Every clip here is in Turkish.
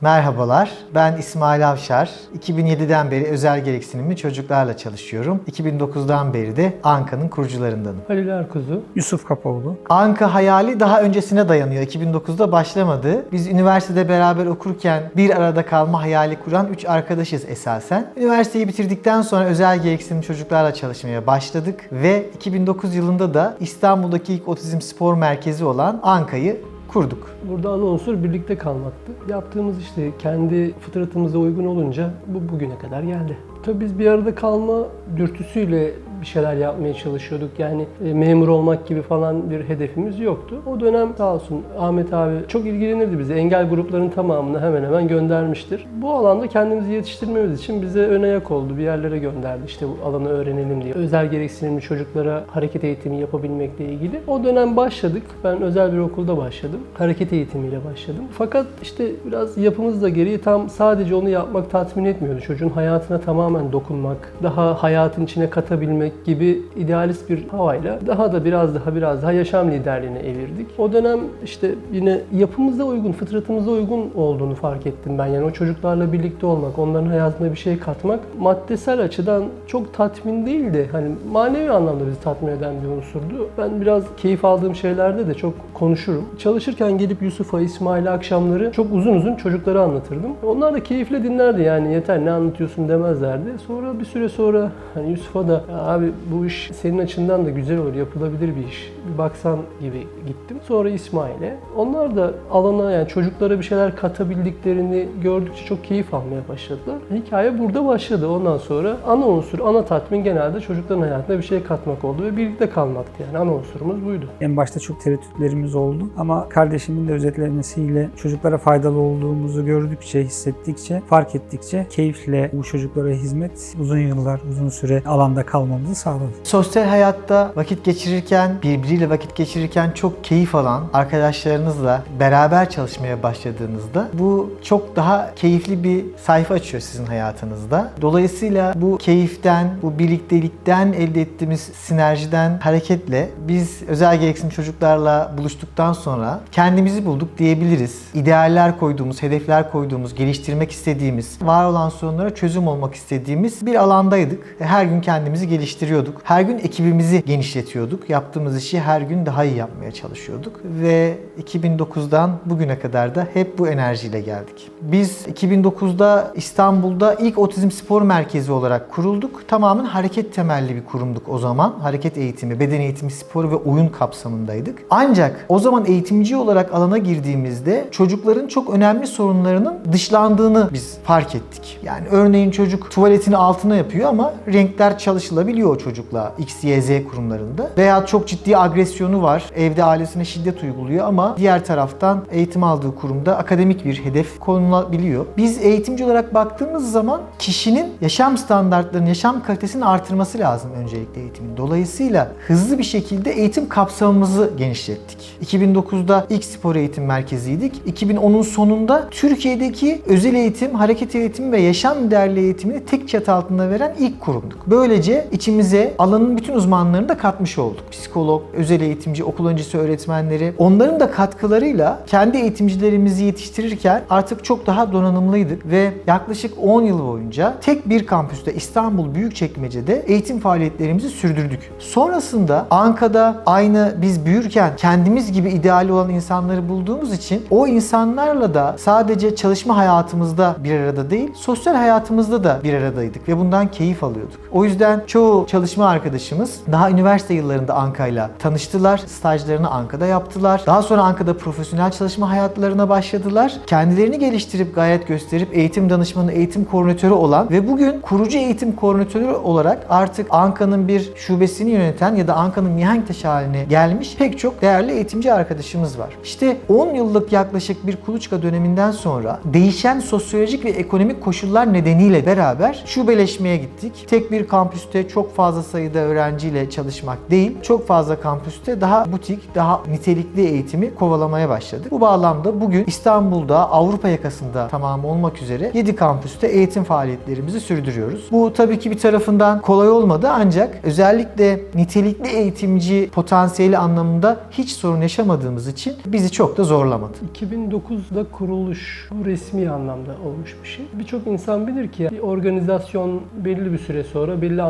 Merhabalar, ben İsmail Avşar. 2007'den beri özel gereksinimli çocuklarla çalışıyorum. 2009'dan beri de Anka'nın kurucularındanım. Halil Erkuzu. Yusuf Kapaoğlu. Anka hayali daha öncesine dayanıyor. 2009'da başlamadı. Biz üniversitede beraber okurken bir arada kalma hayali kuran 3 arkadaşız esasen. Üniversiteyi bitirdikten sonra özel gereksinimli çocuklarla çalışmaya başladık ve 2009 yılında da İstanbul'daki ilk otizm spor merkezi olan Anka'yı kurduk. Burada ana unsur birlikte kalmaktı. Yaptığımız işte kendi fıtratımıza uygun olunca bu bugüne kadar geldi. Tabii biz bir arada kalma dürtüsüyle bir şeyler yapmaya çalışıyorduk. Yani e, memur olmak gibi falan bir hedefimiz yoktu. O dönem sağ olsun Ahmet abi çok ilgilenirdi bize. Engel gruplarının tamamını hemen hemen göndermiştir. Bu alanda kendimizi yetiştirmemiz için bize ön ayak oldu. Bir yerlere gönderdi işte bu alanı öğrenelim diye. Özel gereksinimli çocuklara hareket eğitimi yapabilmekle ilgili. O dönem başladık. Ben özel bir okulda başladım. Hareket eğitimiyle başladım. Fakat işte biraz yapımız da gereği tam sadece onu yapmak tatmin etmiyordu. Çocuğun hayatına tamamen dokunmak, daha hayatın içine katabilmek gibi idealist bir havayla daha da biraz daha biraz daha yaşam liderliğine evirdik. O dönem işte yine yapımıza uygun, fıtratımıza uygun olduğunu fark ettim ben. Yani o çocuklarla birlikte olmak, onların hayatına bir şey katmak maddesel açıdan çok tatmin değil de hani manevi anlamda bizi tatmin eden bir unsurdu. Ben biraz keyif aldığım şeylerde de çok konuşurum. Çalışırken gelip Yusuf'a, İsmail'e akşamları çok uzun uzun çocuklara anlatırdım. Onlar da keyifle dinlerdi yani yeter ne anlatıyorsun demezlerdi. Sonra bir süre sonra hani Yusuf'a da "Ya abi bu iş senin açından da güzel olur, yapılabilir bir iş. Bir baksan gibi gittim. Sonra İsmail'e. Onlar da alana yani çocuklara bir şeyler katabildiklerini gördükçe çok keyif almaya başladılar. Hikaye burada başladı. Ondan sonra ana unsur, ana tatmin genelde çocukların hayatına bir şey katmak oldu ve birlikte kalmaktı yani. Ana unsurumuz buydu. En başta çok tereddütlerimiz oldu ama kardeşimin de özetlemesiyle çocuklara faydalı olduğumuzu gördükçe, hissettikçe, fark ettikçe keyifle bu çocuklara hizmet uzun yıllar, uzun süre alanda kalmamızı sağladı. Sosyal hayatta vakit geçirirken, birbiriyle vakit geçirirken çok keyif alan arkadaşlarınızla beraber çalışmaya başladığınızda bu çok daha keyifli bir sayfa açıyor sizin hayatınızda. Dolayısıyla bu keyiften, bu birliktelikten elde ettiğimiz sinerjiden hareketle biz özel gereksinim çocuklarla buluştuktan sonra kendimizi bulduk diyebiliriz. İdealler koyduğumuz, hedefler koyduğumuz, geliştirmek istediğimiz, var olan sorunlara çözüm olmak istediğimiz bir alandaydık. Her gün kendimizi geliştiriyorduk. Her gün ekibimizi genişletiyorduk. Yaptığımız işi her gün daha iyi yapmaya çalışıyorduk. Ve 2009'dan bugüne kadar da hep bu enerjiyle geldik. Biz 2009'da İstanbul'da ilk otizm spor merkezi olarak kurulduk. Tamamen hareket temelli bir kurumduk o zaman. Hareket eğitimi, beden eğitimi, spor ve oyun kapsamındaydık. Ancak o zaman eğitimci olarak alana girdiğimizde çocukların çok önemli sorunlarının dışlandığını biz fark ettik. Yani örneğin çocuk tuvaletini altına yapıyor ama renkler çalışılabiliyor o çocukla X, Y, Z kurumlarında. Veya çok ciddi agresyonu var. Evde ailesine şiddet uyguluyor ama diğer taraftan eğitim aldığı kurumda akademik bir hedef konulabiliyor. Biz eğitimci olarak baktığımız zaman kişinin yaşam standartlarının, yaşam kalitesini artırması lazım öncelikle eğitimin. Dolayısıyla hızlı bir şekilde eğitim kapsamımızı genişlettik. 2009'da ilk spor eğitim merkeziydik. 2010'un sonunda Türkiye'deki özel eğitim, hareket eğitimi ve yaşam liderliği eğitimini tek çatı altında veren ilk kurumduk. Böylece içimize alanın bütün uzmanlarını da katmış olduk. Psikolog, özel eğitimci, okul öncesi öğretmenleri. Onların da katkılarıyla kendi eğitimcilerimizi yetiştirirken artık çok daha donanımlıydık ve yaklaşık 10 yıl boyunca tek bir kampüste İstanbul Büyükçekmece'de eğitim faaliyetlerimizi sürdürdük. Sonrasında Anka'da aynı biz büyürken kendimiz gibi ideali olan insanları bulduğumuz için o insanlarla da sadece çalışma hayatımızda bir arada değil, sosyal hayatımızda da bir aradaydık ve bundan keyif alıyorduk. O yüzden çoğu çalışma arkadaşımız daha üniversite yıllarında Anka'yla tanıştılar, stajlarını Anka'da yaptılar. Daha sonra Anka'da profesyonel çalışma hayatlarına başladılar. Kendilerini geliştirip gayret gösterip eğitim danışmanı, eğitim koordinatörü olan ve bugün kurucu eğitim koordinatörü olarak artık Anka'nın bir şubesini yöneten ya da Anka'nın mihenk haline gelmiş pek çok değerli eğitimci arkadaşımız var. İşte 10 yıllık yaklaşık bir kuluçka döneminden sonra değişen sosyolojik ve ekonomik koşullar nedeniyle beraber şubeleşmeye gittik. Tek bir kampüste çok fazla sayıda öğrenciyle çalışmak değil, çok fazla kampüste daha butik, daha nitelikli eğitimi kovalamaya başladık. Bu bağlamda bugün İstanbul'da, Avrupa yakasında tamamı olmak üzere 7 kampüste eğitim faaliyetlerimizi sürdürüyoruz. Bu tabii ki bir tarafından kolay olmadı ancak özellikle nitelikli eğitimci potansiyeli anlamında hiç sorun yaşamadığımız için bizi çok da zorlamadı. 2009'da kuruluş bu resmi anlamda olmuş bir şey. Birçok insan bilir ki bir organizasyon belli bir süre sonra belli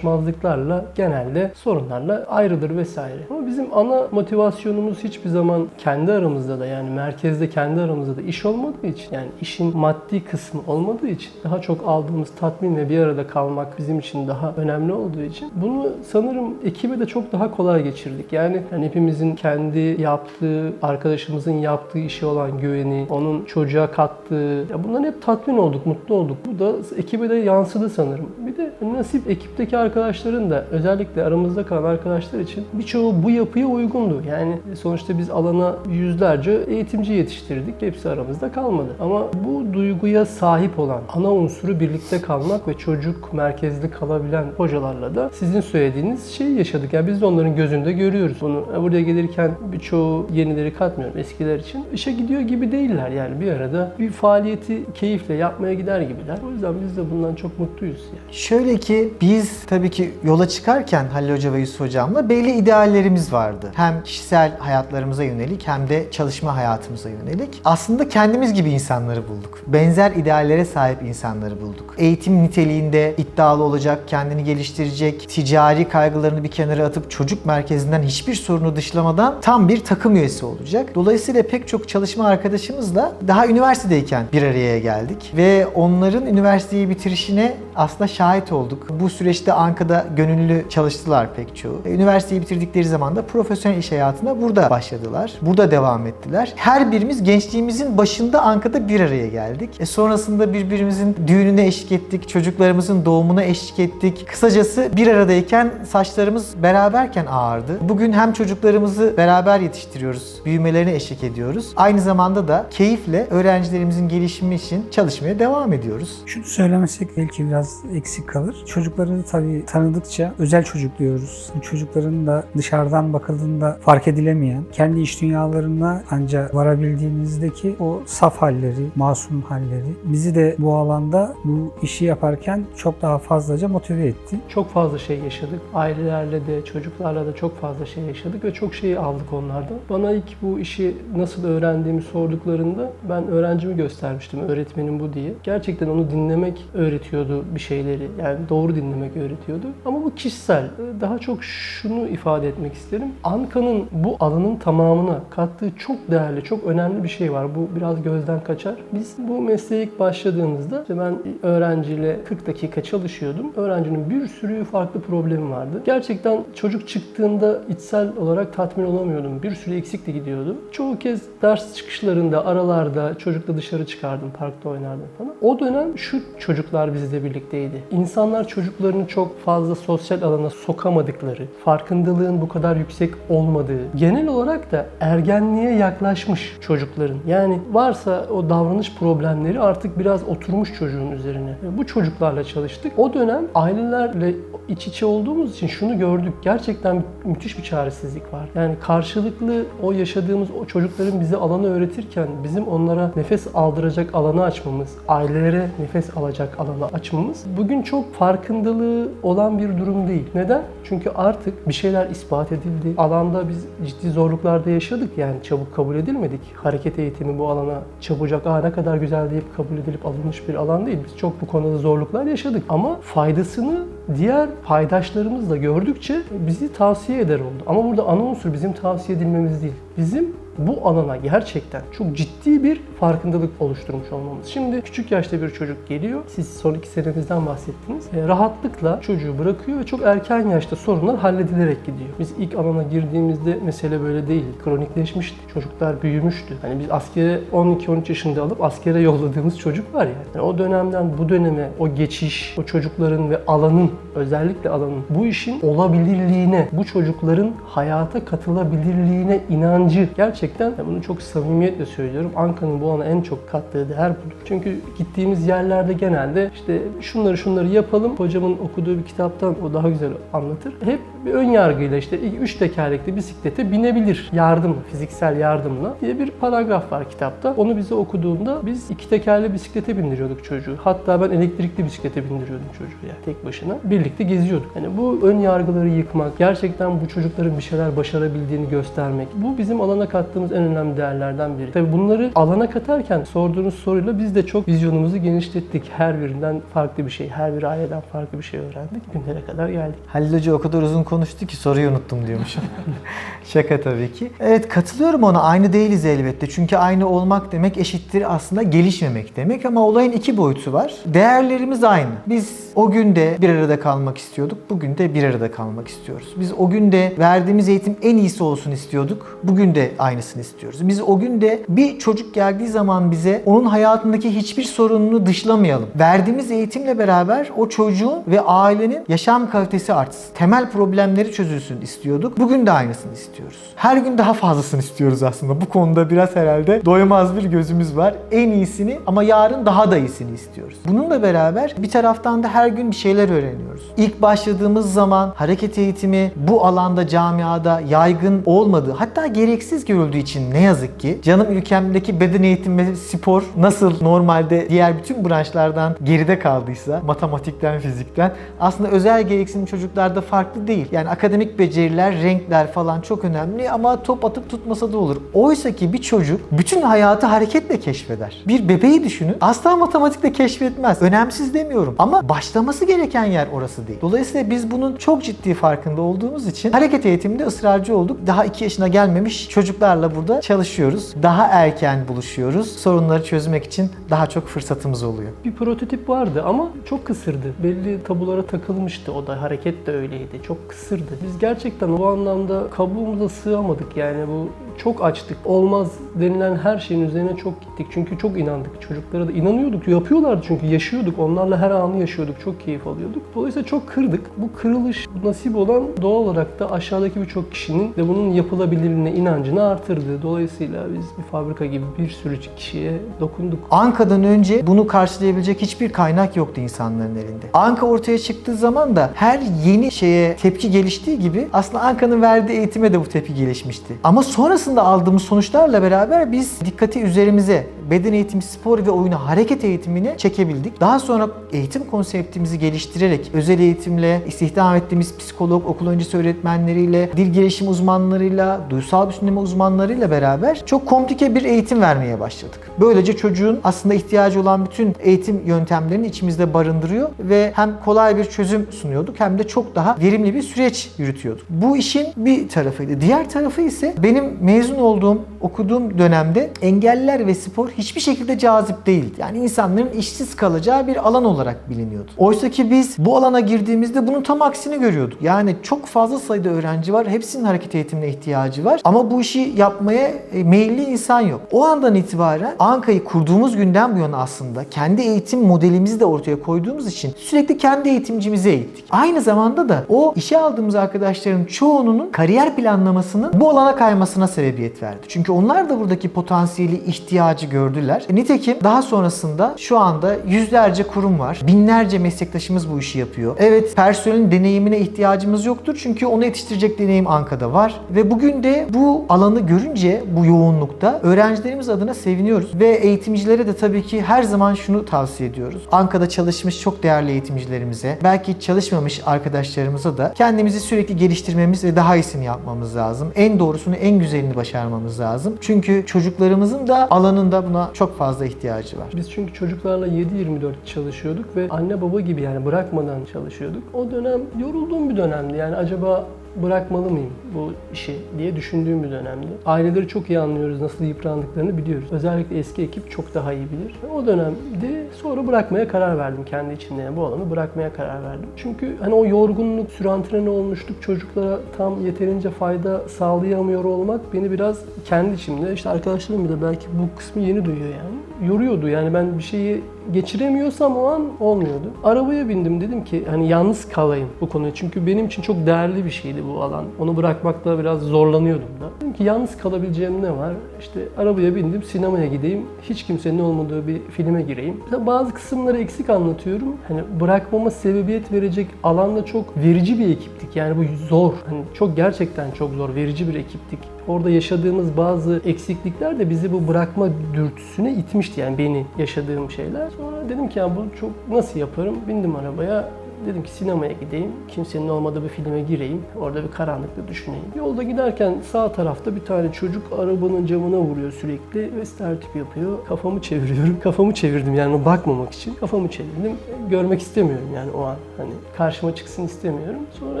anlaşmazlıklarla genelde sorunlarla ayrılır vesaire. Ama bizim ana motivasyonumuz hiçbir zaman kendi aramızda da yani merkezde kendi aramızda da iş olmadığı için yani işin maddi kısmı olmadığı için daha çok aldığımız tatmin ve bir arada kalmak bizim için daha önemli olduğu için bunu sanırım ekibe de çok daha kolay geçirdik. Yani hani hepimizin kendi yaptığı, arkadaşımızın yaptığı işe olan güveni, onun çocuğa kattığı, ya bundan hep tatmin olduk, mutlu olduk. Bu da ekibe de yansıdı sanırım. Bir de nasip ekipteki arkadaşların da özellikle aramızda kalan arkadaşlar için birçoğu bu yapıya uygundu. Yani sonuçta biz alana yüzlerce eğitimci yetiştirdik. Hepsi aramızda kalmadı. Ama bu duyguya sahip olan ana unsuru birlikte kalmak ve çocuk merkezli kalabilen hocalarla da sizin söylediğiniz şeyi yaşadık. Yani biz de onların gözünde görüyoruz bunu. Buraya gelirken birçoğu yenileri katmıyorum eskiler için. İşe gidiyor gibi değiller yani bir arada bir faaliyeti keyifle yapmaya gider gibiler. O yüzden biz de bundan çok mutluyuz yani. Şöyle ki biz tabii ki yola çıkarken Halil Hoca ve Yusuf Hocam'la belli ideallerimiz vardı. Hem kişisel hayatlarımıza yönelik hem de çalışma hayatımıza yönelik. Aslında kendimiz gibi insanları bulduk. Benzer ideallere sahip insanları bulduk. Eğitim niteliğinde iddialı olacak, kendini geliştirecek, ticari kaygılarını bir kenara atıp çocuk merkezinden hiçbir sorunu dışlamadan tam bir takım üyesi olacak. Dolayısıyla pek çok çalışma arkadaşımızla daha üniversitedeyken bir araya geldik ve onların üniversiteyi bitirişine aslında şahit olduk. Bu süreçte Anka'da gönüllü çalıştılar pek çoğu. E, Üniversiteyi bitirdikleri zaman da profesyonel iş hayatına burada başladılar. Burada devam ettiler. Her birimiz gençliğimizin başında Anka'da bir araya geldik. E sonrasında birbirimizin düğününe eşlik ettik, çocuklarımızın doğumuna eşlik ettik. Kısacası bir aradayken saçlarımız beraberken ağardı. Bugün hem çocuklarımızı beraber yetiştiriyoruz, büyümelerine eşlik ediyoruz. Aynı zamanda da keyifle öğrencilerimizin gelişimi için çalışmaya devam ediyoruz. Şunu söylemesek belki biraz eksik kalır. Çocukları tabii tanıdıkça özel çocuk diyoruz. Çocukların da dışarıdan bakıldığında fark edilemeyen, kendi iç dünyalarına ancak varabildiğimizdeki o saf halleri, masum halleri bizi de bu alanda bu işi yaparken çok daha fazlaca motive etti. Çok fazla şey yaşadık. Ailelerle de, çocuklarla da çok fazla şey yaşadık ve çok şey aldık onlardan. Bana ilk bu işi nasıl öğrendiğimi sorduklarında ben öğrencimi göstermiştim, öğretmenim bu diye. Gerçekten onu dinlemek öğretiyordu bir şeyleri. Yani doğru dinlemek öğretiyordu. Ama bu kişisel. Daha çok şunu ifade etmek isterim. Anka'nın bu alanın tamamına kattığı çok değerli, çok önemli bir şey var. Bu biraz gözden kaçar. Biz bu mesleğe ilk başladığımızda işte ben öğrenciyle 40 dakika çalışıyordum. Öğrencinin bir sürü farklı problemi vardı. Gerçekten çocuk çıktığında içsel olarak tatmin olamıyordum. Bir sürü eksikti gidiyordu. Çoğu kez ders çıkışlarında, aralarda çocukla dışarı çıkardım, parkta oynardım falan. O dönem şu çocuklar bizle birlikteydi. İnsanlar çocuklarını çok fazla sosyal alana sokamadıkları, farkındalığın bu kadar yüksek olmadığı, genel olarak da ergenliğe yaklaşmış çocukların. Yani varsa o davranış problemleri artık biraz oturmuş çocuğun üzerine. Bu çocuklarla çalıştık. O dönem ailelerle iç içe olduğumuz için şunu gördük. Gerçekten müthiş bir çaresizlik var. Yani karşılıklı o yaşadığımız o çocukların bize alanı öğretirken bizim onlara nefes aldıracak alanı açmamız, ailelere nefes alacak alanı açmamız bugün çok farkındalığı olan bir durum değil. Neden? Çünkü artık bir şeyler ispat edildi. Alanda biz ciddi zorluklarda yaşadık yani çabuk kabul edilmedik. Hareket eğitimi bu alana çabucak aa ne kadar güzel deyip kabul edilip alınmış bir alan değil. Biz çok bu konuda zorluklar yaşadık ama faydasını diğer paydaşlarımız da gördükçe bizi tavsiye eder oldu. Ama burada ana unsur bizim tavsiye edilmemiz değil. Bizim bu alana gerçekten çok ciddi bir farkındalık oluşturmuş olmamız. Şimdi küçük yaşta bir çocuk geliyor. Siz son iki senenizden bahsettiniz. E, rahatlıkla çocuğu bırakıyor ve çok erken yaşta sorunlar halledilerek gidiyor. Biz ilk alana girdiğimizde mesele böyle değil. Kronikleşmişti. Çocuklar büyümüştü. Hani biz askere 12-13 yaşında alıp askere yolladığımız çocuk var yani. yani. O dönemden bu döneme o geçiş, o çocukların ve alanın özellikle alanın bu işin olabilirliğine, bu çocukların hayata katılabilirliğine inancı gerçekten gerçekten bunu çok samimiyetle söylüyorum. Anka'nın bu ana en çok kattığı değer budur. Çünkü gittiğimiz yerlerde genelde işte şunları şunları yapalım. Hocamın okuduğu bir kitaptan o daha güzel anlatır. Hep bir ön yargıyla işte üç tekerlekli bisiklete binebilir yardımla, fiziksel yardımla diye bir paragraf var kitapta. Onu bize okuduğunda biz iki tekerli bisiklete bindiriyorduk çocuğu. Hatta ben elektrikli bisiklete bindiriyordum çocuğu ya tek başına. Birlikte geziyorduk. Yani bu ön yargıları yıkmak, gerçekten bu çocukların bir şeyler başarabildiğini göstermek. Bu bizim alana kattığımız en önemli değerlerden biri. Tabii bunları alana katarken sorduğunuz soruyla biz de çok vizyonumuzu genişlettik. Her birinden farklı bir şey, her bir aileden farklı bir şey öğrendik. Günlere kadar geldik. Halil Hoca o kadar uzun konuştu ki soruyu unuttum diyormuşum. Şaka tabii ki. Evet katılıyorum ona. Aynı değiliz elbette. Çünkü aynı olmak demek eşittir aslında gelişmemek demek ama olayın iki boyutu var. Değerlerimiz aynı. Biz o gün de bir arada kalmak istiyorduk. Bugün de bir arada kalmak istiyoruz. Biz o gün de verdiğimiz eğitim en iyisi olsun istiyorduk. Bugün de aynısını istiyoruz. Biz o gün de bir çocuk geldiği zaman bize onun hayatındaki hiçbir sorununu dışlamayalım. Verdiğimiz eğitimle beraber o çocuğun ve ailenin yaşam kalitesi artsın. Temel problemleri çözülsün istiyorduk. Bugün de aynısını istiyoruz. Her gün daha fazlasını istiyoruz aslında. Bu konuda biraz herhalde doymaz bir gözümüz var. En iyisini ama yarın daha da iyisini istiyoruz. Bununla beraber bir taraftan da her gün bir şeyler öğreniyoruz. İlk başladığımız zaman hareket eğitimi bu alanda camiada yaygın olmadığı hatta gereksiz görüldüğü için ne yazık ki canım ülkemdeki beden eğitimi ve spor nasıl normalde diğer bütün branşlardan geride kaldıysa matematikten fizikten aslında özel gereksinim çocuklarda farklı değil. Yani akademik beceriler, renkler falan çok önemli ama top atıp tutmasa da olur. Oysa ki bir çocuk bütün hayatı hareketle keşfeder. Bir bebeği düşünün. Asla matematikle keşfetmez. Önemsiz demiyorum ama başlaması gereken yer orası değil. Dolayısıyla biz bunun çok ciddi farkında olduğumuz için hareket eğitiminde ısrarcı olduk. Daha 2 yaşına gelmemiş çocuklarla burada çalışıyoruz. Daha erken buluşuyoruz. Sorunları çözmek için daha çok fırsatımız oluyor. Bir prototip vardı ama çok kısırdı. Belli tabulara takılmıştı o da. Hareket de öyleydi. Çok kısırdı. Biz gerçekten o anlamda kabuğumuza sığamadık yani bu çok açtık. Olmaz denilen her şeyin üzerine çok gittik. Çünkü çok inandık. Çocuklara da inanıyorduk. Yapıyorlardı çünkü yaşıyorduk. Onlarla her anı yaşıyorduk. Çok keyif alıyorduk. Dolayısıyla çok kırdık. Bu kırılış nasip olan doğal olarak da aşağıdaki birçok kişinin de bunun yapılabilirliğine inancını artırdı. Dolayısıyla biz bir fabrika gibi bir sürü kişiye dokunduk. Anka'dan önce bunu karşılayabilecek hiçbir kaynak yoktu insanların elinde. Anka ortaya çıktığı zaman da her yeni şeye tepki geliştiği gibi aslında Anka'nın verdiği eğitime de bu tepki gelişmişti. Ama sonrasında aldığımız sonuçlarla beraber biz dikkati üzerimize beden eğitimi, spor ve oyunu hareket eğitimini çekebildik. Daha sonra eğitim konseptimizi geliştirerek özel eğitimle, istihdam ettiğimiz psikolog, okul öncesi öğretmenleriyle, dil gelişim uzmanlarıyla, duysal bütünleme uzmanlarıyla beraber çok komplike bir eğitim vermeye başladık. Böylece çocuğun aslında ihtiyacı olan bütün eğitim yöntemlerini içimizde barındırıyor ve hem kolay bir çözüm sunuyorduk hem de çok daha verimli bir süreç yürütüyorduk. Bu işin bir tarafıydı. Diğer tarafı ise benim mezun olduğum, okuduğum dönemde engelliler ve spor hiçbir şekilde cazip değildi. Yani insanların işsiz kalacağı bir alan olarak biliniyordu. Oysa ki biz bu alana girdiğimizde bunun tam aksini görüyorduk. Yani çok fazla sayıda öğrenci var. Hepsinin hareket eğitimine ihtiyacı var. Ama bu işi yapmaya e, meyilli insan yok. O andan itibaren Anka'yı kurduğumuz günden bu yana aslında kendi eğitim modelimizi de ortaya koyduğumuz için sürekli kendi eğitimcimize eğittik. Aynı zamanda da o işe aldığımız arkadaşların çoğunun kariyer planlamasının bu alana kaymasına sebebiyet verdi. Çünkü onlar da buradaki potansiyeli, ihtiyacı gördüler. E, Nitekim daha sonrasında şu anda yüzlerce kurum var. Binlerce meslektaşımız bu işi yapıyor. Evet personelin deneyimine ihtiyacımız yoktur. Çünkü onu yetiştirecek deneyim Anka'da var. Ve bugün de bu alanı görünce bu yoğunlukta öğrencilerimiz adına seviniyoruz. Ve eğitimcilere de tabii ki her zaman şunu tavsiye ediyoruz. Anka'da çalışmış çok değerli eğitimcilerimize, belki çalışmamış arkadaşlarımıza da kendimizi sürekli geliştirmemiz ve daha iyisini yapmamız lazım. En doğrusunu, en güzelini başarmamız lazım. Çünkü çocuklarımızın da alanında buna çok fazla ihtiyacı var. Biz çünkü çocuklarla 7-24 çalışıyorduk ve anne baba gibi yani bırakmadan çalışıyorduk. O dönem yorulduğum bir dönemdi. Yani acaba bırakmalı mıyım bu işi diye düşündüğüm bir dönemdi. Aileleri çok iyi anlıyoruz, nasıl yıprandıklarını biliyoruz. Özellikle eski ekip çok daha iyi bilir. O dönemde sonra bırakmaya karar verdim kendi içimde. Yani bu alanı bırakmaya karar verdim. Çünkü hani o yorgunluk, sürantrene olmuştuk. Çocuklara tam yeterince fayda sağlayamıyor olmak beni biraz kendi içimde, işte arkadaşlarım bile belki bu kısmı yeni duyuyor yani yoruyordu. Yani ben bir şeyi geçiremiyorsam o an olmuyordu. Arabaya bindim dedim ki hani yalnız kalayım bu konuya. Çünkü benim için çok değerli bir şeydi bu alan. Onu bırakmakta biraz zorlanıyordum da. Dedim ki yalnız kalabileceğim ne var? İşte arabaya bindim sinemaya gideyim. Hiç kimsenin olmadığı bir filme gireyim. Bazı kısımları eksik anlatıyorum. Hani bırakmama sebebiyet verecek alanda çok verici bir ekiptik. Yani bu zor. Hani çok gerçekten çok zor. Verici bir ekiptik. Orada yaşadığımız bazı eksiklikler de bizi bu bırakma dürtüsüne itmişti. Yani beni yaşadığım şeyler. Sonra dedim ki ya bu çok nasıl yaparım? Bindim arabaya. Dedim ki sinemaya gideyim. Kimsenin olmadığı bir filme gireyim. Orada bir karanlıkta düşüneyim. Yolda giderken sağ tarafta bir tane çocuk arabanın camına vuruyor sürekli ve stertip yapıyor. Kafamı çeviriyorum. Kafamı çevirdim yani bakmamak için. Kafamı çevirdim. Görmek istemiyorum yani o an. Hani karşıma çıksın istemiyorum. Sonra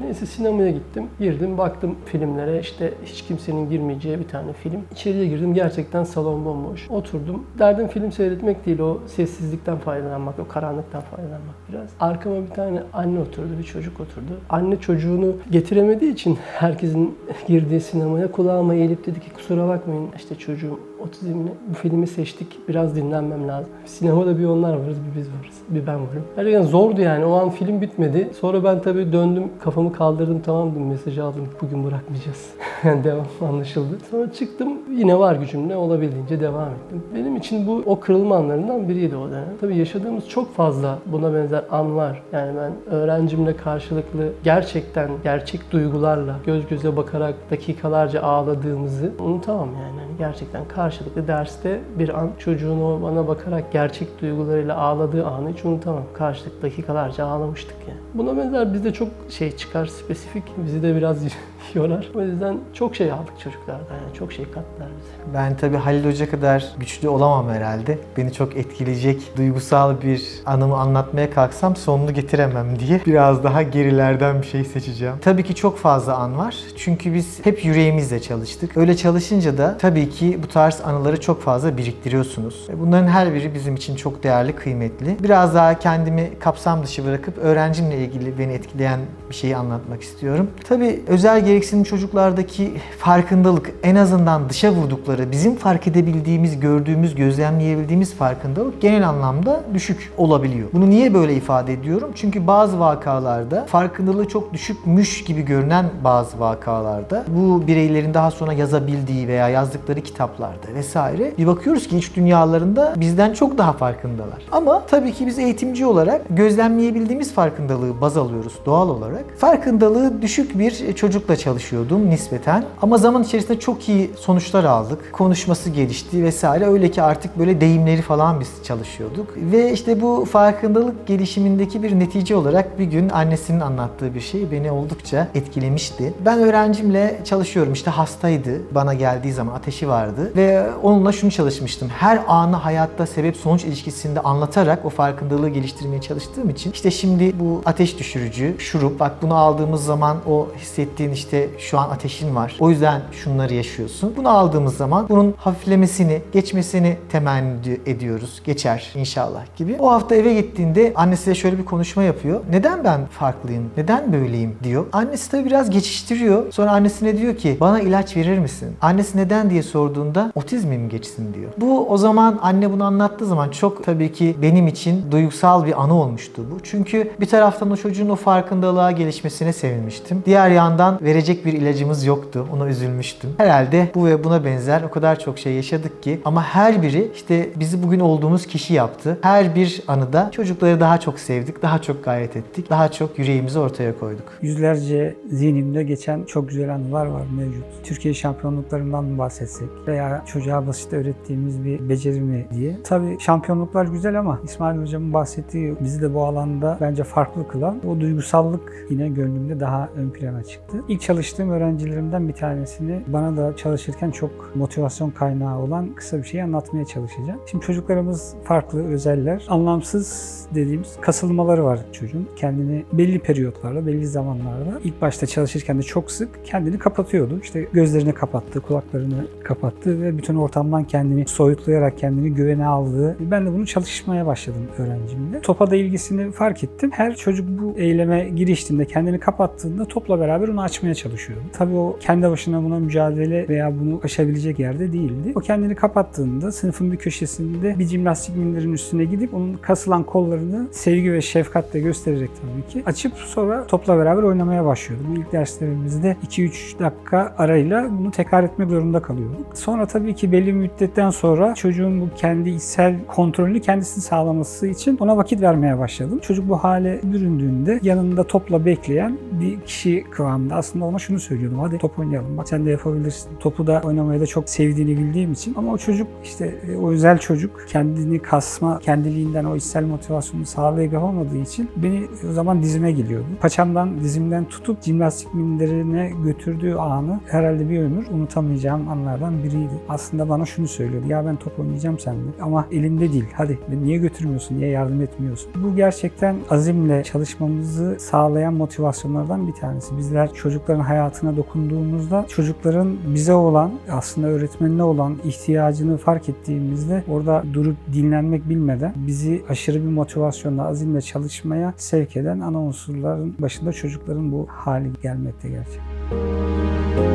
neyse sinemaya gittim. Girdim baktım filmlere işte hiç kimsenin girmeyeceği bir tane film. İçeriye girdim gerçekten salon bomboş. Oturdum. Derdim film seyretmek değil o sessizlikten faydalanmak, o karanlıktan faydalanmak biraz. Arkama bir tane anne oturdu, bir çocuk oturdu. Anne çocuğunu getiremediği için herkesin girdiği sinemaya kulağıma eğilip dedi ki kusura bakmayın işte çocuğum otizmli. Bu filmi seçtik. Biraz dinlenmem lazım. Sinemada bir onlar varız, bir biz varız. Bir ben varım. Gerçekten zordu yani. O an film bitmedi. Sonra ben tabii döndüm, kafamı kaldırdım. Tamam dedim, mesajı aldım. Bugün bırakmayacağız. yani devam anlaşıldı. Sonra çıktım. Yine var gücümle olabildiğince devam ettim. Benim için bu o kırılma anlarından biriydi o dönem. Tabii yaşadığımız çok fazla buna benzer an var. Yani ben öğrencimle karşılıklı gerçekten gerçek duygularla göz göze bakarak dakikalarca ağladığımızı unutamam yani. Hani gerçekten karşılıklı derste bir an çocuğun o bana bakarak gerçek duygularıyla ağladığı anı hiç unutamam. Karşılıklı dakikalarca ağlamıştık yani. Buna benzer bizde çok şey çıkar spesifik. Bizi de biraz yorar. O yüzden çok şey aldık çocuklardan yani. Çok şey kattılar bize. Ben tabii Halil Hoca kadar güçlü olamam herhalde. Beni çok etkileyecek duygusal bir anımı anlatmaya kalksam sonunu getiremem diye biraz daha gerilerden bir şey seçeceğim. Tabii ki çok fazla an var. Çünkü biz hep yüreğimizle çalıştık. Öyle çalışınca da tabii ki bu tarz anıları çok fazla biriktiriyorsunuz. E, Bunların her biri bizim için çok değerli, kıymetli. Biraz daha kendimi kapsam dışı bırakıp öğrencimle ilgili beni etkileyen bir şeyi anlatmak istiyorum. Tabii özel gereksinim çocuklardaki farkındalık en azından dışa vurdukları bizim fark edebildiğimiz, gördüğümüz, gözlemleyebildiğimiz farkındalık genel anlamda düşük olabiliyor. Bunu niye böyle ifade ediyorum? Çünkü bazı vakalarda farkındalığı çok düşükmüş gibi görünen bazı vakalarda bu bireylerin daha sonra yazabildiği veya yazdıkları kitaplarda vesaire bir bakıyoruz ki iç dünyalarında bizden çok daha farkındalar. Ama tabii ki biz eğitimci olarak gözlemleyebildiğimiz farkındalığı baz alıyoruz doğal olarak. Farkındalığı düşük bir çocukla çalışıyordum nispeten ama zaman içerisinde çok iyi sonuçlar aldık. Konuşması gelişti vesaire. Öyle ki artık böyle deyimleri falan biz çalışıyorduk. Ve işte bu farkındalık gelişimindeki bir netice olarak bir gün annesinin anlattığı bir şey beni oldukça etkilemişti. Ben öğrencimle çalışıyorum. İşte hastaydı. Bana geldiği zaman ateşi vardı ve onunla şunu çalışmıştım. Her anı hayatta sebep sonuç ilişkisinde anlatarak o farkındalığı geliştirmeye çalıştığım için işte şimdi bu ateş düşürücü şurup bak bunu aldığımız zaman o hissettiğin işte şu an ateşin var. O yüzden şunları yaşıyorsun. Bunu aldığımız zaman bunun hafiflemesini, geçmesini temenni ediyoruz. Geçer inşallah gibi. O hafta eve gittiğinde annesiyle şöyle bir konuşma yapıyor. Neden ben farklıyım? Neden böyleyim diyor. Annesi tabii biraz geçiştiriyor. Sonra annesine diyor ki bana ilaç verir misin? Annesi neden diye sorduğunda otizmim geçsin diyor. Bu o zaman anne bunu anlattığı zaman çok tabii ki benim için duygusal bir anı olmuştu bu. Çünkü bir taraftan o çocuğun o farkındalığa gelişmesine sevinmiştim. Diğer yandan verecek bir ilacımız yoktu. Ona üzülmüştüm. Herhalde bu ve buna benzer o kadar çok şey yaşadık ki ama her biri işte bizi bugün olduğumuz kişi yaptı. Her bir anıda çocukları daha çok sevdik, daha çok gayret ettik, daha çok yüreğimizi ortaya koyduk. Yüzlerce zihnimde geçen çok güzel anılar var mevcut. Türkiye şampiyonluklarından mı bahsetsek veya çocuğa basit öğrettiğimiz bir beceri mi diye. Tabii şampiyonluklar güzel ama İsmail Hocam'ın bahsettiği bizi de bu alanda bence farklı kılan o duygusallık yine gönlümde daha ön plana çıktı. İlk çalıştığım öğrencilerimden bir tanesini bana da çalışırken çok motivasyon kaynağı olan kısa bir şey anlatmaya çalışacağım. Şimdi çocuklarımız farklı, özeller. Anlamsız dediğimiz kasılmaları var çocuğun. Kendini belli periyotlarla, belli zamanlarda ilk başta çalışırken de çok sık kendini kapatıyordu. İşte gözlerini kapattı, kulaklarını kapattı ve bütün ortamdan kendini soyutlayarak kendini güvene aldığı. Ben de bunu çalışmaya başladım öğrencimle. Topa da ilgisini fark ettim. Her çocuk bu eyleme giriştiğinde, kendini kapattığında topla beraber onu açmaya çalışıyordu. Tabii o kendi başına buna mücadele veya bunu aşabilecek yerde değildi. O kendini kapattığında sınıfın bir köşesinde bir jimnastik minderin üstüne gidip onun kasılan kollarını sevgi ve şefkatle göstererek tabii ki açıp sonra topla beraber oynamaya başlıyordu. Bu ilk derslerimizde 2-3 dakika arayla bunu tekrar etmek zorunda kalıyorduk. Sonra tabii ki belli müddetten sonra çocuğun bu kendi içsel kontrolünü kendisini sağlaması için ona vakit vermeye başladım. Çocuk bu hale büründüğünde yanında topla bekleyen bir kişi kıvamında aslında ona şunu söylüyordum. Hadi top oynayalım bak sen de yapabilirsin. Topu da oynamayı da çok sevdiğini bildiğim için ama o çocuk işte e, o özel çocuk kendini kasma, kendiliğinden o içsel motivasyonu sağlayıp yapamadığı için beni o zaman dizime geliyordu. Paçamdan dizimden tutup jimnastik minderine götürdüğü anı herhalde bir ömür unutamayacağım anlardan biriydi. Aslında bana şunu söylüyordu. Ya ben top oynayacağım seninle ama elimde değil. Hadi niye götürmüyorsun? Niye yardım etmiyorsun? Bu gerçekten azimle çalışmamızı sağlayan motivasyonlardan bir tanesi. Bizler çocukların hayatına dokunduğumuzda çocukların bize olan aslında öğretmenine olan ihtiyacını fark ettiğimizde orada durup dinlenmek bilmeden bizi aşırı bir motivasyonla azimle çalışmaya sevk eden ana unsurların başında çocukların bu hali gelmekte gerçekten.